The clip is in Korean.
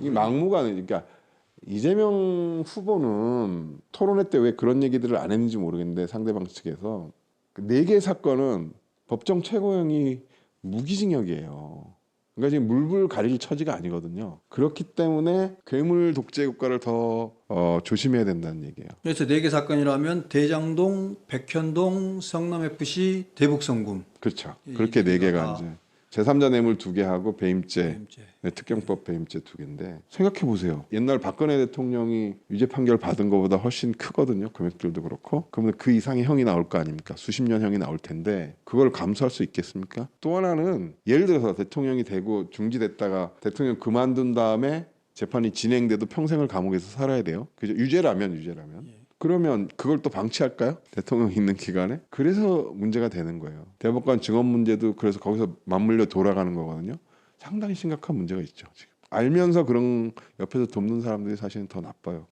이 막무가내 그러니까 이재명 후보는 토론회 때 왜 그런 얘기들을 안 했는지 모르겠는데 상대방 측에서 그네개 사건은 법정 최고형이 무기징역이에요. 그러니까 지금 물불 가릴 처지가 아니거든요. 그렇기 때문에 괴물 독재 국가를 더 어, 조심해야 된다는 얘기예요. 그래서 네 개 사건이라면 대장동, 백현동, 성남 FC, 대북성금 그렇죠. 이- 그렇게 네 개가 이제 제3자 뇌물 두 개 하고 배임죄 배임죄. 네, 특경법 배임죄 두 개인데 생각해 보세요. 옛날 박근혜 대통령이 유죄 판결 받은 것보다 훨씬 크거든요. 금액들도 그렇고. 그러면 그 이상의 형이 나올 거 아닙니까? 수십 년 형이 나올 텐데 그걸 감수할 수 있겠습니까? 또 하나는 예를 들어서 대통령이 되고 중지됐다가 대통령 그만둔 다음에 재판이 진행돼도 평생을 감옥에서 살아야 돼요. 그죠? 유죄라면 유죄라면. 그러면 그걸 또 방치할까요? 대통령 있는 기간에? 그래서 문제가 되는 거예요. 대법관 증언 문제도 그래서 거기서 맞물려 돌아가는 거거든요. 상당히 심각한 문제가 있죠. 지금. 알면서 그런 옆에서 돕는 사람들이 사실은 더 나빠요.